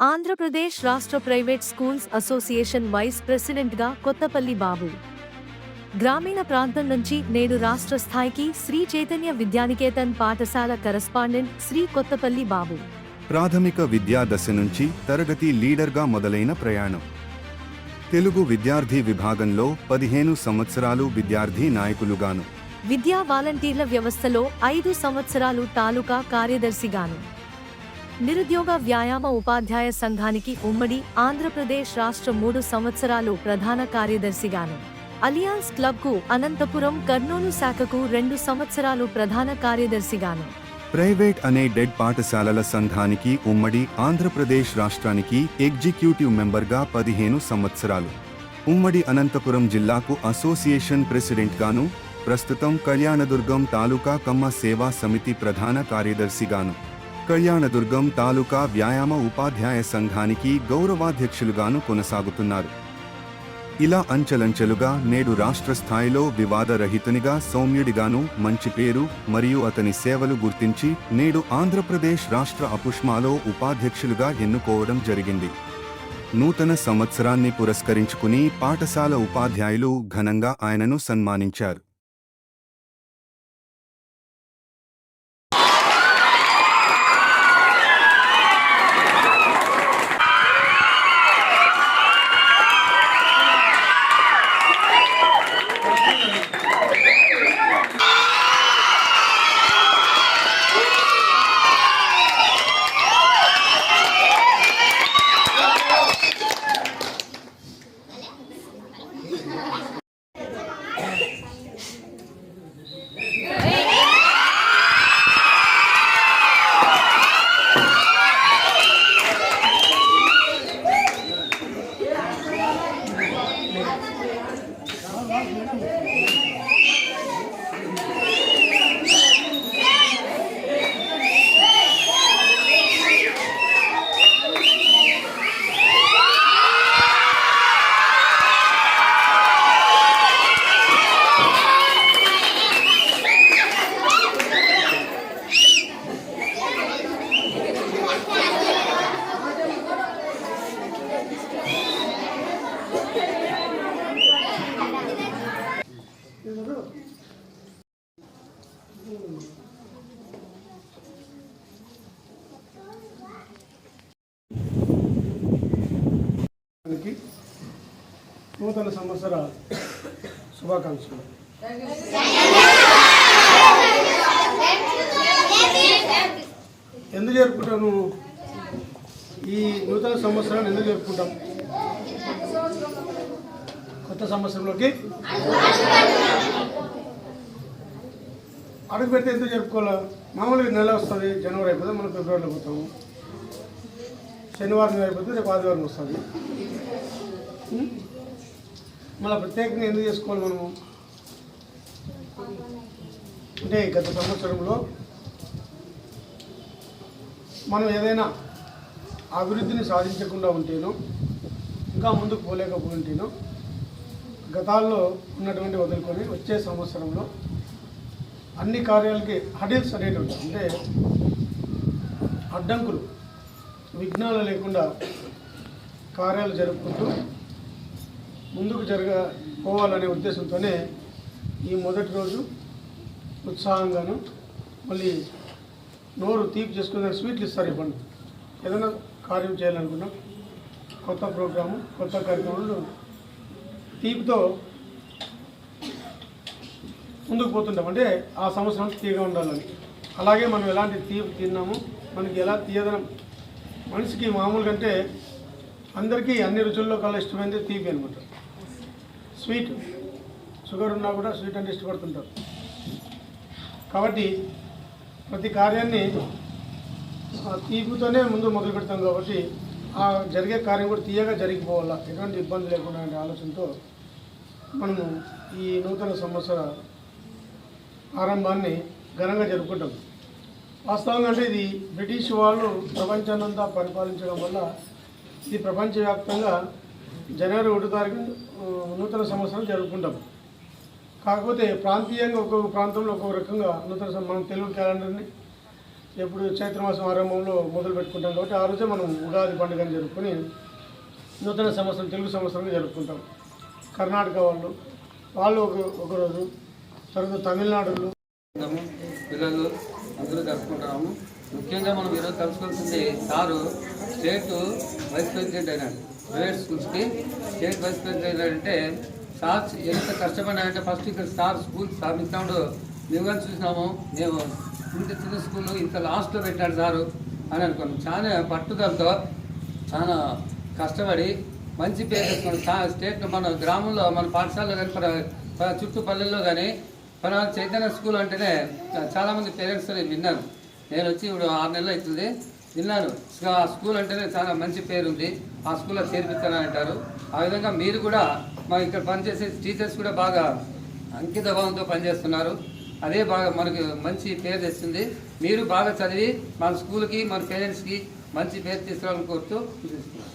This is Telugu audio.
ఆంధ్రప్రదేశ్ రాష్ట్ర ప్రైవేట్ స్కూల్స్ అసోసియేషన్ వైస్ ప్రెసిడెంట్గా కొత్తపల్లి బాబు. గ్రామీణ ప్రాంతం నుంచి నేడు రాష్ట్ర స్థాయికి శ్రీ చైతన్య విద్యానికేతన్ పాఠశాల కరస్పాండెంట్ శ్రీ కొత్తపల్లి బాబు. ప్రాథమిక విద్యా దశ నుంచి తరగతి లీడర్గా మొదలైన ప్రయాణం. తెలుగు విద్యార్థి విభాగంలో పదిహేను సంవత్సరాలు విద్యార్థి నాయకులుగాను. విద్యా వాలంటీర్ల వ్యవస్థలో ఐదు సంవత్సరాలు తాలూకా కార్యదర్శిగాను. నిరుద్యోగ వ్యాయామ ఉపాధ్యాయ సంఘానికి ఉమ్మడి ఆంధ్రప్రదేశ్ రాష్ట్ర మూడు సంవత్సరాలు ప్రధాన కార్యదర్శిగాను. అలియాన్స్ క్లబ్కు అనంతపురం కర్నూలు శాఖకు రెండు సంవత్సరాలు ప్రధాన కార్యదర్శిగాను. ప్రైవేట్ అనే డెడ్ పాఠశాలల సంఘానికి ఉమ్మడి ఆంధ్రప్రదేశ్ రాష్ట్రానికి ఎగ్జిక్యూటివ్ మెంబర్గా పదిహేను సంవత్సరాలు. ఉమ్మడి అనంతపురం జిల్లాకు అసోసియేషన్ ప్రెసిడెంట్గాను ప్రస్తుతం కళ్యాణదుర్గం తాలూకా కమ్మ సేవా సమితి ప్రధాన కార్యదర్శిగాను. కళ్యాణదుర్గం తాలూకా వ్యాయామ ఉపాధ్యాయ సంఘానికి గౌరవాధ్యక్షులుగాను కొనసాగుతున్నారు. ఇలా అంచెలంచెలుగా నేడు రాష్ట్ర స్థాయిలో వివాదరహితునిగా సౌమ్యుడిగాను మంచి పేరు మరియు అతని సేవలు గుర్తించి నేడు ఆంధ్రప్రదేశ్ రాష్ట్ర అపుష్మాలో ఉపాధ్యక్షులుగా ఎన్నుకోవడం జరిగింది. నూతన సంవత్సరాన్ని పురస్కరించుకుని పాఠశాల ఉపాధ్యాయులు ఘనంగా ఆయనను సన్మానించారు. నూతన సంవత్సర శుభాకాంక్షలు. ఎందుకు జరుపుకుంటాము? ఈ నూతన సంవత్సరాన్ని ఎందుకు జరుపుకుంటాం? కొత్త సంవత్సరంలోకి అడుగు పెడితే ఎందుకు జరుపుకోవాలి మామూలుగా నెల వస్తుంది జనవరి అయిపోతే మనం ఫిబ్రవరిలో పోతాము. శనివారం అయిపోతే రేపు ఆదివారం వస్తుంది. మళ్ళీ ప్రత్యేకంగా ఎందుకు చేసుకోవాలి మనము? అంటే గత సంవత్సరంలో మనం ఏదైనా అభివృద్ధిని సాధించకుండా ఉంటేనో ఇంకా ముందుకు పోలేకపోయింటేనో గతాల్లో ఉన్నటువంటి వదులుకొని వచ్చే సంవత్సరంలో అన్ని కార్యాలకి హడిల్స్ అనేటువంటి అంటే అడ్డంకులు విఘ్నాలు లేకుండా కార్యాలు జరుపుకుంటూ ముందుకు జరగ పోవాలనే ఉద్దేశంతోనే ఈ మొదటి రోజు ఉత్సాహంగాను మళ్ళీ నోరు తీపి చేసుకునే స్వీట్లు ఇస్తారు ఇవ్వండి. ఏదైనా కార్యం చేయాలనుకున్నాం కొత్త ప్రోగ్రాము కొత్త కార్యక్రమాలు తీపితో ముందుకు పోతుంటాం. అంటే ఆ సంవత్సరం తీయగా ఉండాలని. అలాగే మనం ఎలాంటి తీపి తిన్నాము మనకి ఎలా తీయదనం. మనిషికి మామూలుగా అంటే అందరికీ అన్ని రుచుల్లో కల్లా ఇష్టమైనది తీపి అనమాట స్వీట్. షుగర్ ఉన్నా కూడా స్వీట్ అంటే ఇష్టపడుతుంటారు. కాబట్టి ప్రతి కార్యాన్ని ఆ తీపితోనే ముందు మొదలు పెడతాం కాబట్టి ఆ జరిగే కార్యం కూడా తీయగా జరిగిపోవాలా. ఎటువంటి ఇబ్బంది లేకుండా అనే ఆలోచనతో మనము ఈ నూతన సంవత్సర ఆరంభాన్ని ఘనంగా జరుపుకుంటాం. వాస్తవంగా అంటే ఇది బ్రిటిష్ వాళ్ళు ప్రపంచాన్నంతా పరిపాలించడం వల్ల ఇది ప్రపంచవ్యాప్తంగా జనవరి ఒకటో తారీఖు నూతన సంవత్సరం జరుపుకుంటాం. కాకపోతే ప్రాంతీయంగా ఒక్కొక్క ప్రాంతంలో ఒక్కొక్క రకంగా నూతన మనం తెలుగు క్యాలెండర్ని ఎప్పుడు చైత్రమాసం ఆరంభంలో మొదలు పెట్టుకుంటాం కాబట్టి ఆ రోజే మనం ఉగాది పండుగను జరుపుకొని నూతన సంవత్సరం తెలుగు సంవత్సరంగా జరుపుకుంటాం. కర్ణాటక వాళ్ళు వాళ్ళు ఒక ఒకరోజు తర్వాత తమిళనాడులో పిల్లలు అందరూ జరుపుకుంటున్నాము ముఖ్యంగా మనం ఈరోజు కలుసుకోవాల్సింది సారు స్టేట్ వైస్ ప్రెసిడెంట్ అయినాడు. ప్రైవేట్ స్కూల్స్కి స్టేట్ వైస్ ప్రెసిడెంట్ అంటే సార్ ఎంత కష్టపడినాడంటే ఫస్ట్ ఇక్కడ సార్ స్కూల్ స్థాపించినప్పుడు మేము కానీ చూసినాము మేము ఇంత చిన్న స్కూల్ ఇంత లాస్ట్లో పెట్టాడు సారు అని అనుకున్నాం. చాలా పట్టుదలతో చాలా కష్టపడి మంచి పేరు తెచ్చుకోండి సా- స్టేట్ మన గ్రామంలో మన పాఠశాలలో కానీ మన చుట్టూ పల్లెల్లో కానీ మన చైతన్య స్కూల్ అంటేనే చాలామంది పేరెంట్స్ విన్నాను నేను వచ్చి ఇప్పుడు ఆరు నెలలు అవుతుంది. విన్నాను. ఆ స్కూల్ అంటేనే చాలా మంచి పేరు ఉంది ఆ స్కూల్లో చేర్పిస్తానని అంటారు. ఆ విధంగా మీరు కూడా మా ఇక్కడ పనిచేసే టీచర్స్ కూడా బాగా అంకిత భావంతో పనిచేస్తున్నారు. అదే బాగా మనకు మంచి పేరు తెస్తుంది మీరు బాగా చదివి మన స్కూల్కి మన పేరెంట్స్కి మంచి పేరు తీసుకురావాలని కోరుతూ ముగిస్తున్నాను.